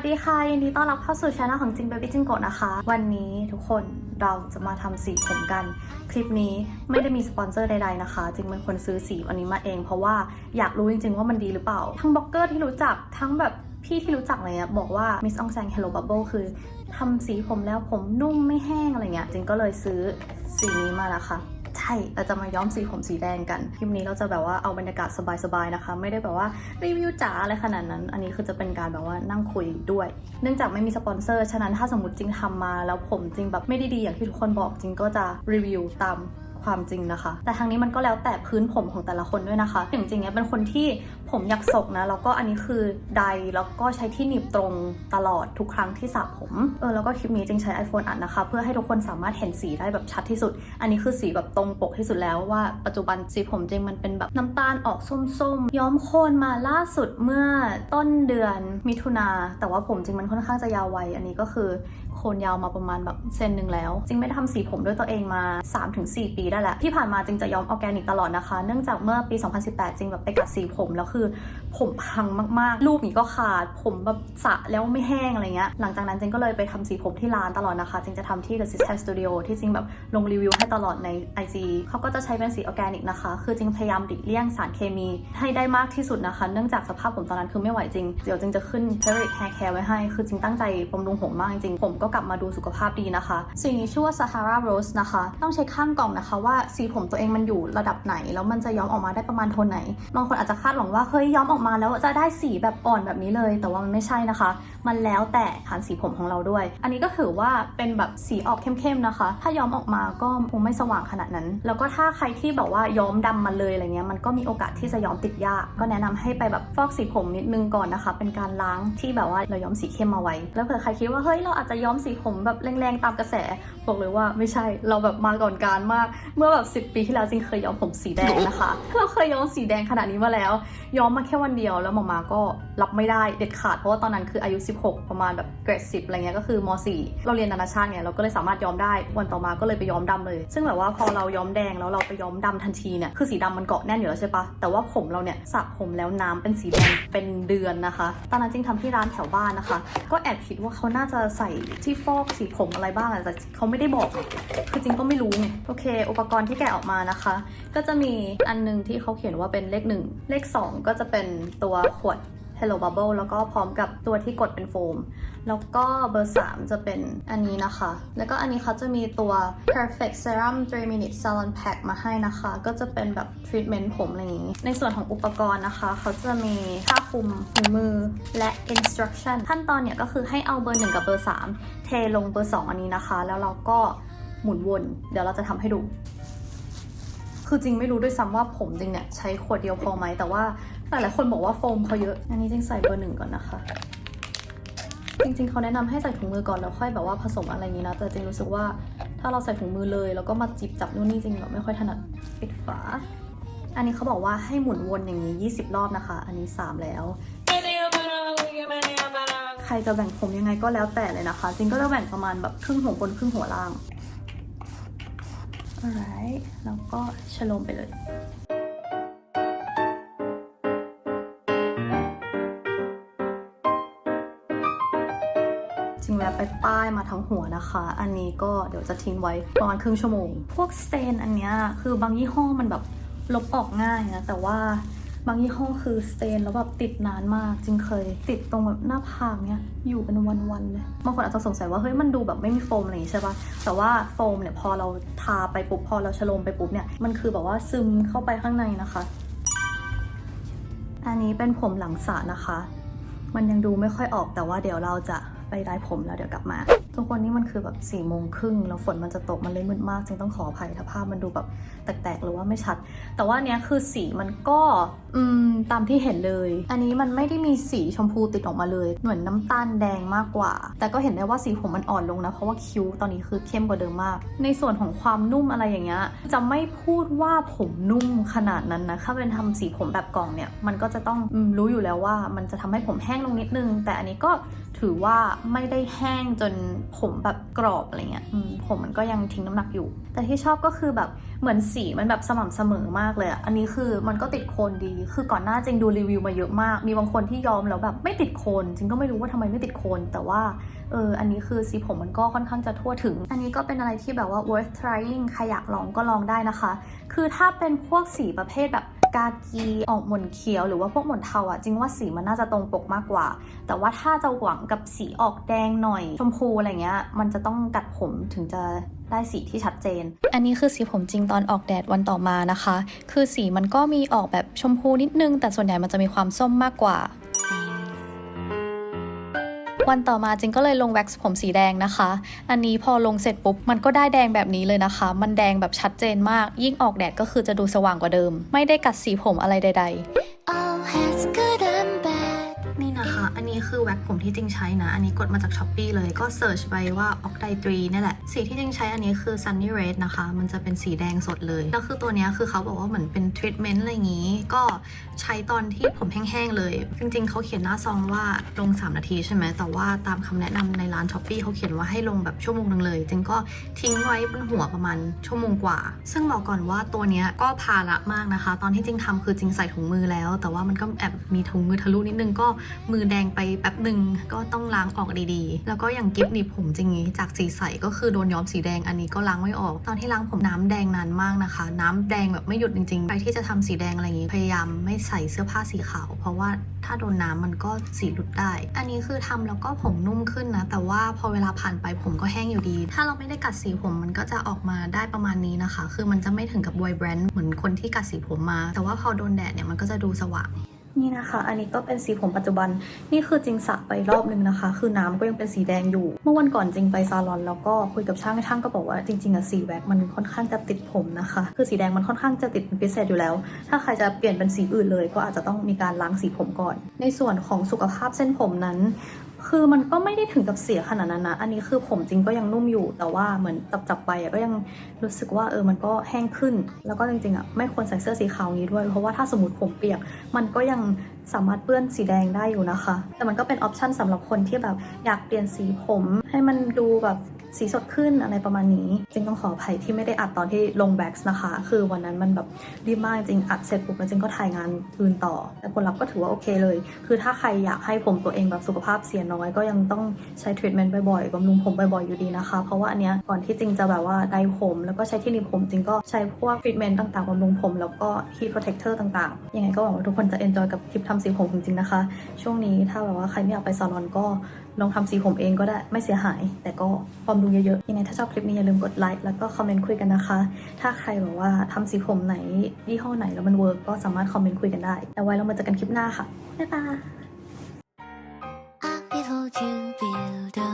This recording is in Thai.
วัสดีค่ะ ยินดีต้อนรับเข้าสู่ช anel ของจิงเบบี้จิงโกะนะคะ วันนี้ทุกคนเราจะมาทำสีผมกัน คลิปนี้ไม่ได้มีสปอนเซอร์ใดๆนะคะ จิงเป็นคนซื้อสีอันนี้มาเอง เพราะว่าอยากรู้จริงๆว่ามันดีหรือเปล่า ทั้งบล็อกเกอร์ที่รู้จักทั้งแบบพี่ที่รู้จักอะไรเงี้ยบอกว่า Miss Ong Sang Hello Bubble คือทำสีผมแล้วผมนุ่มไม่แห้งอะไรเงี้ยจิงก็เลยซื้อสีนี้มานะคะ ช่เราจะมาย้อมสีผมสีแดงกันคลิปนี้เราจะแบบว่าเอาบรรยากาศสบายๆนะคะ ไม่ได้แบบว่ารีวิวจ๋าอะไรขนาดนั้น อันนี้คือจะเป็นการแบบว่านั่งคุยด้วย เนื่องจากไม่มีสปอนเซอร์ ฉะนั้นถ้าสมมติจริงทำมาแล้วผมจริงแบบไม่ได้ดีอย่างที่ทุกคนบอกจริงก็จะรีวิวตาม ความจริงนะคะ แต่ทางนี้มันก็แล้วแต่พื้นผมของแต่ละคนด้วยนะคะอย่างจริงๆเนี่ยเป็นคนที่ผมอยากศกนะแล้วก็อันนี้คือไดร์แล้วก็ใช้ที่หนีบตรงตลอดทุกครั้งที่สระผมเออแล้วก็คลิปนี้จริงใช้ iPhone อัดนะคะ เพื่อให้ทุกคนสามารถเห็นสีได้แบบชัดที่สุด อันนี้คือสีแบบตรงปกที่สุดแล้วว่าปัจจุบันสีผมจริงมันเป็นแบบน้ำตาลออกส้มๆย้อมโคนมาล่าสุดเมื่อต้นเดือนมิถุนาแต่ว่าผมจริงมันค่อนข้างจะยาวไวอันนี้ก็คือ โคนยาวมาประมาณแบบเซนหนึ่งแล้วจริงไม่ได้ทำสีผมด้วยตัวเองมา 3-4 ปีได้แหละ ที่ผ่านมาจริงจะย้อมออร์แกนิกตลอดนะคะ เนื่องจากเมื่อปี 2018 จริงแบบไปกัดสีผมแล้วคือ ผมพังมากๆ รูปนี้ก็ขาด ผมแบบสระแล้วไม่แห้งอะไรเงี้ย หลังจากนั้นจริงก็เลยไปทำสีผมที่ร้านตลอดนะคะ จริงจะทำที่ The Sister Studio ที่จริงแบบลงรีวิวให้ตลอดใน IG เขาก็จะใช้เป็นสีออร์แกนิกนะคะ คือจริงพยายามดิเลี่ยงสารเคมีให้ได้มากที่สุดนะคะ เนื่องจากสภาพผมตอนนั้นคือไม่ไหวจริง เดี๋ยวจริงจะขึ้น Fabric Hair Care ไว้ให้ คือจริงตั้งใจบำรุงผมมากจริงผมก็กลับมาดูสุขภาพดีนะคะสีนี้ชื่อว่า Sahara Rose นะคะ ต้องเช็คข้างกล่องนะคะว่าสีผมตัวเองมันอยู่ระดับไหน แล้วมันจะย้อมออกมาได้ประมาณโทนไหน บางคนอาจจะคาดหวังว่าเฮ้ยย้อมออกมาแล้วจะได้สีแบบอ่อนแบบนี้เลย แต่ว่ามันไม่ใช่นะคะ มันแล้วแต่ฐานสีผมของเราด้วย อันนี้ก็ถือว่าเป็นแบบสีออกเข้มๆนะคะ ถ้าย้อมออกมาก็คงไม่สว่างขนาดนั้น แล้วก็ถ้าใครที่แบบว่าย้อมดำมาเลยอะไรเงี้ย มันก็มีโอกาสที่จะย้อมติดยาก ก็แนะนำให้ไปแบบฟอกสีผมนิดนึงก่อนนะคะ เป็นการล้างที่แบบว่าเราย้อมสีเข้มมาไว้ แล้วเผื่อใครคิดว่าเฮ้ยเราอาจจะย้อมสีผมแบบแรงๆตามกระแส บอกเลยว่าไม่ใช่เราแบบมาก่อนการมาก เมื่อแบบ 10 ปีที่แล้วจริงเคยย้อมผมสีแดงนะคะเราเคยย้อมสีแดงขนาดนี้มาแล้ว ย้อมมาแค่วันเดียวแล้วหมอมาก็รับไม่ได้เด็ดขาดเพราะว่าตอนนั้นคืออายุ 16 ประมาณแบบเกรด10อะไรเงี้ยก็คือม .4 เราเรียนนานาชาติไงเราก็เลยสามารถย้อมได้วันต่อมาก็เลยไปย้อมดำเลย ซึ่งแบบว่าพอเราย้อมแดงแล้วเราไปย้อมดำทันทีเนี่ยคือสีดำมันเกาะแน่นอยู่แล้วใช่ปะแต่ว่าผมเราเนี่ยสระผมแล้วน้ำเป็นสีแดงเป็นเดือนนะคะ ตอนนั้นจริงทำที่ร้านแถวบ้านนะคะ ก็แอบคิดว่าเขาน่าจะใส่ที่ฟอกสีผมอะไรบ้างแต่เขาไม่ได้บอก คือจริงก็ไม่รู้ไง โอเค อุปกรณ์ที่แกะออกมานะคะ ก็จะมีอันหนึงที่เขาเขียนว่าเป็นเลขหนึ่งเลข 2 ก็จะเป็นตัวขวด Hello Bubble แล้วก็พร้อมกับตัวที่กดเป็นโฟม แล้วก็เบอร์ 3 จะเป็นอันนี้นะคะ แล้วก็อันนี้เขาจะมีตัว Perfect Serum 3 Minute Salon Pack มาให้นะคะ ก็จะเป็นแบบทรีทเมนต์ผมอะไรอย่างนี้ ในส่วนของอุปกรณ์นะคะ เขาจะมีผ้าคลุมถุงมือและ instruction ขั้นตอนเนี่ยก็คือให้เอาเบอร์ 1 กับเบอร์ 3 เทลงเบอร์ 2 อันนี้นะคะ แล้วเราก็หมุนวน เดี๋ยวเราจะทำให้ดูคือจริงไม่รู้ด้วยซ้ำว่าผมจริงเนี่ยใช้ขวดเดียวพอไหมแต่ว่า หลายคนบอกว่าโฟมเขาเยอะ อันนี้จริงใส่เบอร์หนึ่งก่อนนะคะ จริงๆเขาแนะนำให้ใส่ถุงมือก่อนแล้วค่อยแบบว่าผสมอะไรอย่างนี้นะ แต่จริงรู้สึกว่าถ้าเราใส่ถุงมือเลยแล้วก็มาจิบจับนู่นนี่จริงแบบไม่ค่อยถนัดปิดฝา อันนี้เขาบอกว่าให้หมุนวนอย่างนี้ 20 รอบนะคะ อันนี้ 3 แล้ว ใครจะแบ่งผมยังไงก็แล้วแต่เลยนะคะ จริงก็จะแบ่งประมาณแบบครึ่งหัวบนครึ่งหัวล่าง alright แล้วก็ชโลมไปเลย ริงแล้วไปป้ายมาทั้งหัวนะคะ อันนี้ก็เดี๋ยวจะทิ้งไว้ประมาณครึ่งชั่วโมง พวกสเตนอันเนี้ยคือบางยี่ห้อมันแบบลบออกง่ายนะแต่ว่าบางยี่ห้อคือสเตนแล้วแบบติดนานมากจริงเคย ติดตรงแบบหน้าผากเนี้ยอยู่เป็นวันๆเลยบางคนอาจจะสงสัยว่าเฮ้ยมันดูแบบไม่มีโฟมอะไรอย่างงี้ใช่ปะแต่ว่าโฟมเนี่ยพอเราทาไปปุ๊บพอเราชโลมไปปุ๊บเนี่ยมันคือแบบว่าซึมเข้าไปข้างในนะคะ อันนี้เป็นผมหลังสระนะคะ มันยังดูไม่ค่อยออกแต่ว่าเดี๋ยวเราจะ ไปได้ผม แล้วเดี๋ยวกลับมา ทุกคนนี่มันคือแบบ4ี่โมงครึ่งแล้วฝนมันจะตกมันเลยมืดมากจึงต้องขออภัยถ้าภาพมันดูแบบแตกๆหรือว่าไม่ชัด แต่ว่านเนี้ยคือสีมันก็อืมตามที่เห็นเลย อันนี้มันไม่ได้มีสีชมพูติดออกมาเลยเหมือนน้ำตาลแดงมากกว่า แต่ก็เห็นได้ว่าสีผมมันอ่อนลงนะเพราะว่าคิ้วตอนนี้คือเข้มกว่าเดิมมาก ในส่วนของความนุ่มอะไรอย่างเงี้ยจะไม่พูดว่าผมนุ่มขนาดนั้นนะถ้าเป็นทำสีผมแบบกล่องเนี่ยมันก็จะต้องรู้อยู่แล้วว่ามันจะทำให้ผมแห้งลงนิดนึง แต่อันนี้ก็ ถือว่าไม่ได้แห้งจนผมแบบกรอบอะไรเงี้ยผมมันก็ยังทิ้งน้ำหนักอยู่ แต่ที่ชอบก็คือแบบเหมือนสีมันแบบสม่ำเสมอมากเลยอะอันนี้คือมันก็ติดโคนดี คือก่อนหน้าจริงดูรีวิวมาเยอะมาก มีบางคนที่ยอมแล้วแบบไม่ติดโคนจริงก็ไม่รู้ว่าทำไมไม่ติดโคน แต่ว่าเอออันนี้คือสีผมมันก็ค่อนข้างจะทั่วถึง อันนี้ก็เป็นอะไรที่แบบว่า worth trying ใครอยากลองก็ลองได้นะคะ คือถ้าเป็นพวกสีประเภทแบบ กากีออกหม่นเขียวหรือว่าพวกหม่นเทาอะจริงว่าสีมันน่าจะตรงปกมากกว่า แต่ว่าถ้าจะหวังกับสีออกแดงหน่อย ชมพูอะไรเงี้ย มันจะต้องกัดผมถึงจะได้สีที่ชัดเจน อันนี้คือสีผมจริงตอนออกแดดวันต่อมานะคะ คือสีมันก็มีออกแบบชมพูนิดนึง แต่ส่วนใหญ่มันจะมีความส้มมากกว่า วันต่อมาจิงก็เลยลงแว็กซ์ผมสีแดงนะคะ อันนี้พอลงเสร็จปุ๊บมันก็ได้แดงแบบนี้เลยนะคะ มันแดงแบบชัดเจนมาก ยิ่งออกแดดก็คือจะดูสว่างกว่าเดิม ไม่ได้กัดสีผมอะไรใด ๆ คือแว็กผมที่จริงใช้นะ อันนี้กดมาจาก s h อ p e e เลยก็เสิร์ชไปว่า o c t i 3นี่แหละ สีที่จริงใช้อันนี้คือ Sunny Red นะคะ มันจะเป็นสีแดงสดเลย แล้วคือตัวนี้คือเขาบอกว่าเหมือนเป็นทรีทเมนต์อะไรอย่างนี้ ก็ใช้ตอนที่ผมแห้งๆเลย จริงๆ เขาเขียนหน้าซองว่าลง 3 นาทีใช่ไหม แต่ว่าตามคำแนะนำในร้าน s h อ p e e เขาเขียนว่าให้ลงแบบชั่วโมงนึงเลยจริงก็ทิ้งไว้บนหัวประมาณชั่วโมงกว่า ซึ่งบอกก่อนว่าตัวนี้ก็ภาระมากนะคะ ตอนที่จริงทำคือจริงใส่ถุงมือแล้ว แต่ว่ามันก็แอบมีถุงมือทะลุนิดนึงก็มือแดงไปแป๊บหนึ่งก็ต้องล้างออกดีๆ แล้วก็อย่างกิฟหนีบผมจริงนี้จากสีใสก็คือโดนย้อมสีแดงอันนี้ก็ล้างไม่ออก ตอนที่ล้างผมน้ำแดงนานมากนะคะ น้ำแดงแบบไม่หยุดจริงๆใครที่จะทำสีแดงอะไรอย่างนี้พยายามไม่ใส่เสื้อผ้าสีขาว เพราะว่าถ้าโดนน้ำมันก็สีหลุดได้ อันนี้คือทำแล้วก็ผมนุ่มขึ้นนะ แต่ว่าพอเวลาผ่านไปผมก็แห้งอยู่ดี ถ้าเราไม่ได้กัดสีผมมันก็จะออกมาได้ประมาณนี้นะคะ คือมันจะไม่ถึงกับไวแบรนด์เหมือนคนที่กัดสีผมมา แต่ว่าพอโดนแดดเนี่ยมันก็จะดูสว่าง นี่นะคะ อันนี้ก็เป็นสีผมปัจจุบัน นี่คือจริงสระไปรอบนึงนะคะ คือน้ำก็ยังเป็นสีแดงอยู่ เมื่อวันก่อนจริงไปซาลอน แล้วก็คุยกับช่างช่างก็บอกว่าจริงๆอะสีแว็กมันค่อนข้างจะติดผมนะคะ คือสีแดงมันค่อนข้างจะติดเป็นพิเศษอยู่แล้ว ถ้าใครจะเปลี่ยนเป็นสีอื่นเลย ก็อาจจะต้องมีการล้างสีผมก่อน ในส่วนของสุขภาพเส้นผมนั้น คือมันก็ไม่ได้ถึงกับเสียขนาดนั้นนะ อันนี้คือผมจริงก็ยังนุ่มอยู่ แต่ว่าเหมือนจับจับๆไปอะก็ยังรู้สึกว่าเออ มันก็แห้งขึ้น แล้วก็จริงๆอะไม่ควรใส่เสื้อสีขาวงนี้ด้วย เพราะว่าถ้าสมมติผมเปียก มันก็ยัง สามารถเปื้อนสีแดงได้อยู่นะคะ แต่มันก็เป็นออปชันสำหรับคนที่แบบอยากเปลี่ยนสีผม ให้มันดูแบบสีสดขึ้นอะไรประมาณนี้ จริงต้องขออภัยที่ไม่ได้อัดตอนที่ลงแบ็กซ์นะคะ คือวันนั้นมันแบบรีบมากจริงอัดเสร็จปุ๊บแล้วจริงก็ถ่ายงานอื่นต่อ แต่ผลลัพธ์ก็ถือว่าโอเคเลย คือถ้าใครอยากให้ผมตัวเองแบบสุขภาพเสียน้อยก็ยังต้องใช้ทรีทเมนต์บ่อยๆบำรุงผมบ่อยๆอยู่ดีนะคะ เพราะว่าอันเนี้ยก่อนที่จริงจะแบบว่าไดผมแล้วก็ใช้ที่หนีบผมจริงก็ใช้พวกทรีทเมนต์ต่างๆบำรุงผมแล้วก็ heat protector ต่างๆ ยังไงก็หวังว่าทุกคนจะ enjoy กับคลิปทำสีผมจริงๆนะคะ ช่วงนี้ถ้าแบบว่าใครไม่อยากไปซาลอนก็ลองทำสีผมเองก็ได้ไม่เสียหาย แต่ก็บำรุงเยอะๆยังไงถ้าชอบคลิปนี้อย่าลืมกดไลค์แล้วก็คอมเมนต์คุยกันนะคะ ถ้าใครแบบว่าทำสีผมไหนยี่ห้อไหนแล้วมันเวิร์กก็สามารถคอมเมนต์คุยกันได้ แต่ไว้เรามาเจอกันคลิปหน้าค่ะบ๊ายบาย